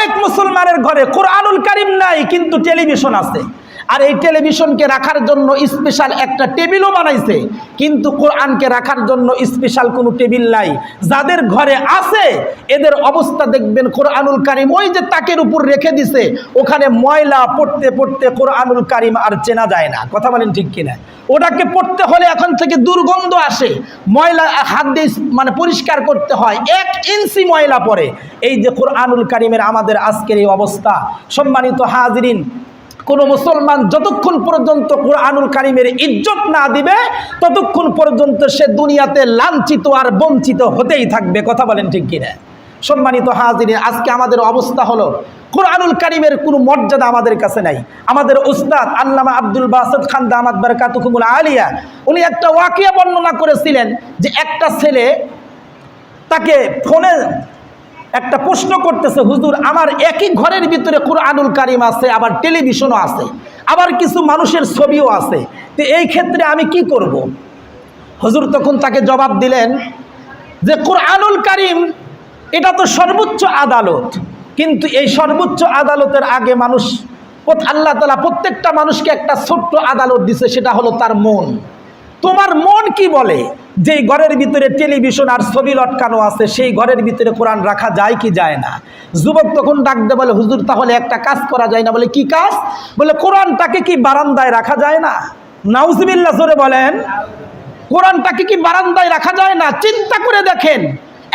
অনেক মুসলমানের ঘরে কোরআনুল কারিম নাই কিন্তু টেলিভিশন আছে। আর এই টেলিভিশনকে রাখার জন্য স্পেশাল একটা টেবিলও বানাইছে। কিন্তু কোরআনকে রাখার জন্য স্পেশাল কোনো টেবিল নাই। যাদের ঘরে আছে, এদের অবস্থা দেখবেন কোরআনুল কারিম ওই যে তাকের উপর রেখে দিছে, ওখানে ময়লা পড়তে পড়তে কোরআনুল কারিম আর চেনা যায় না। কথা বলেন ঠিক কিনা? ওটাকে পড়তে হলে এখন থেকে দুর্গন্ধ আসে। ময়লা হাত দিয়ে মানে পরিষ্কার করতে হয়। এক ইঞ্চি ময়লা পরে এই যে কোরআনুল কারিমের আমাদের আজকের এই অবস্থা। সম্মানিত হাজরিন কোনো মুসলমান যতক্ষণ পর্যন্ত কোরআনুল কারিমের ইজ্জত না দিবে, ততক্ষণ পর্যন্ত সে দুনিয়াতে লাঞ্ছিত আর বঞ্চিত হতেই থাকবে। কথা বলেন ঠিক কিনা? সম্মানিত হাজিরে আজকে আমাদের অবস্থা হলো, কোরআনুল কারিমের কোনো মর্যাদা আমাদের কাছে নাই। আমাদের উস্তাদ আল্লামা আব্দুল বাসদ খান দামাদ বারকাতুকুমুল আলিয়া, উনি একটা ওয়াকিয়া বর্ণনা করেছিলেন যে একটা ছেলে তাকে ফোনে একটা প্রশ্ন করতেছে, হুজুর, আমার একই ঘরের ভিতরে কোরআনুল কারিম আছে, আবার টেলিভিশনও আছে, আবার কিছু মানুষের ছবিও আছে, তো এই ক্ষেত্রে আমি কি করব। হুজুর তখন তাকে জবাব দিলেন যে, কোরআনুল কারিম, এটা তো সর্বোচ্চ আদালত, কিন্তু এই সর্বোচ্চ আদালতের আগে মানুষ, আল্লাহ তালা প্রত্যেকটা মানুষকে একটা ছোট্ট আদালত দিছে, সেটা হলো তার মন তোমার মন কি বলে যেই ঘরের ভিতরে টেলিভিশন আর ছবি লটকানো আছে, সেই ঘরের ভিতরে কোরআন রাখা যায় কি যায় না? যুবক তখন ডাকতে বলে, হুজুর, তাহলে একটা কাজ করা যায় না। বলে, কি কাজ? বলে, কোরআনটাকে কি বারান্দায় রাখা যায় না? নাউজবিল্লা জোরে বলেন, কোরআনটাকে কি বারান্দায় রাখা যায় না? চিন্তা করে দেখেন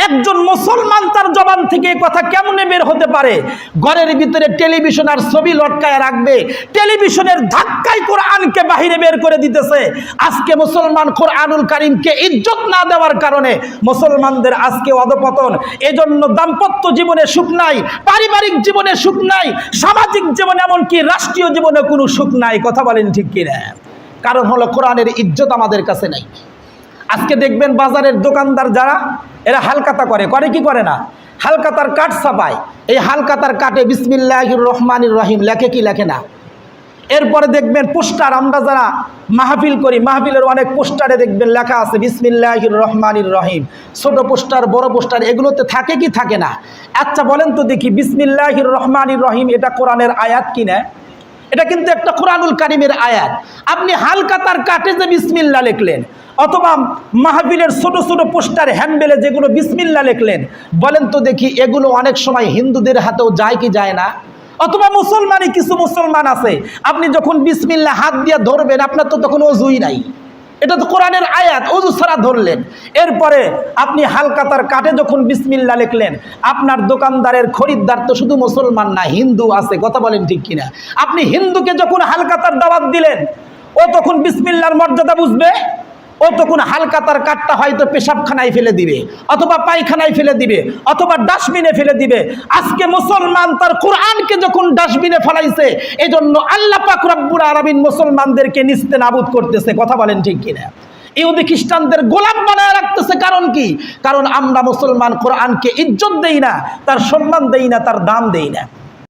একজন মুসলমান তার জবান থেকে কথা কেমনে বের হতে পারে? ঘরের ভিতরে টেলিভিশন আর ছবি লটকায় রাখবে। টেলিভিশনের ধাক্কায় কোরআনকে বাহিরে বের করে দিতেছে। আজকে মুসলমান কোরআনুল কারিমকে ইজ্জত না দেওয়ার কারণে মুসলমানদের আজকে অধপতন। এজন্য দাম্পত্য জীবনে সুখ নাই, পারিবারিক জীবনে সুখ নাই, সামাজিক জীবনে এমনকি রাষ্ট্রীয় জীবনে কোনো সুখ নাই। কথা বলেন ঠিক কিনা? কারণ হলো কোরআনের ইজ্জত আমাদের কাছে নাই। আজকে দেখবেন বাজারের দোকানদার যারা এরা হালকাতা করে। করে কি করে না? হালকাতার কাঠ ছাপায়। এই হালকাতার কাটে বিসমিল্লাহির রহমানির রহিম লেখে কি লেখে না? এরপরে দেখবেন পোস্টার, আমরা যারা মাহফিল করি, মাহফিলের অনেক পোস্টারে দেখবেন লেখা আছে, বিসমিল্লাহির রহমানির রহিম। ছোট পোস্টার, বড় পোস্টার, এগুলোতে থাকে কি থাকে না? আচ্ছা বলেন তো দেখি, বিসমিল্লাহির রহমানির রহিম, এটা কোরআনের আয়াত কিনা এটা কিন্তু একটা কোরআনুল কারিমের আয়াত। আপনি হালকাতার কাটে যে বিসমিল্লা লিখলেন অথবা মাহফিলের ছোট ছোট পোস্টার হ্যান্ডবেলে যেগুলো বিসমিল্লা লিখলেন, বলেন তো দেখি এগুলো অনেক সময় হিন্দুদের হাতেও যায় কি যায় না? অথবা মুসলমানই কিছু মুসলমান আছে, আপনি যখন বিসমিল্লা হাত দিয়ে ধরবেন, আপনার তো তখন অজুই নাই। এটা তো কোরআনের আয়াত, অজু ছাড়া ধরলেন। এরপরে আপনি হালকাতার কাটে যখন বিসমিল্লা লিখলেন, আপনার দোকানদারের খরিদ্দার তো শুধু মুসলমান না, হিন্দু আছে, কথা বলেন ঠিক কিনা। আপনি হিন্দুকে যখন হালকাতার দাওয়াত দিলেন, ও তখন বিসমিল্লার মর্যাদা বুঝবে? ও তখন হালকাতার কাঠটা হয়তো পেশাবখানায় ফেলে দিবে, অথবা পায়খানায় ফেলে দিবে, অথবা ডাস্টবিনে ফেলে দিবে। আজকে মুসলমান তার কোরআনকে যখন ডাস্টবিনে ফেলাইছে, এজন্য আল্লাহ পাক রব্বুর মুসলমানদেরকে নিস্তে নাবুদ করতেছে, কথা বলেন ঠিক কিনা? ইহুদি খ্রিস্টানদের গোলাপ বানায় রাখতেছে কারণ কি? কারণ আমরা মুসলমান কোরআনকে ইজ্জত দেই না, তার সম্মান দেই না, তার দাম দেই না।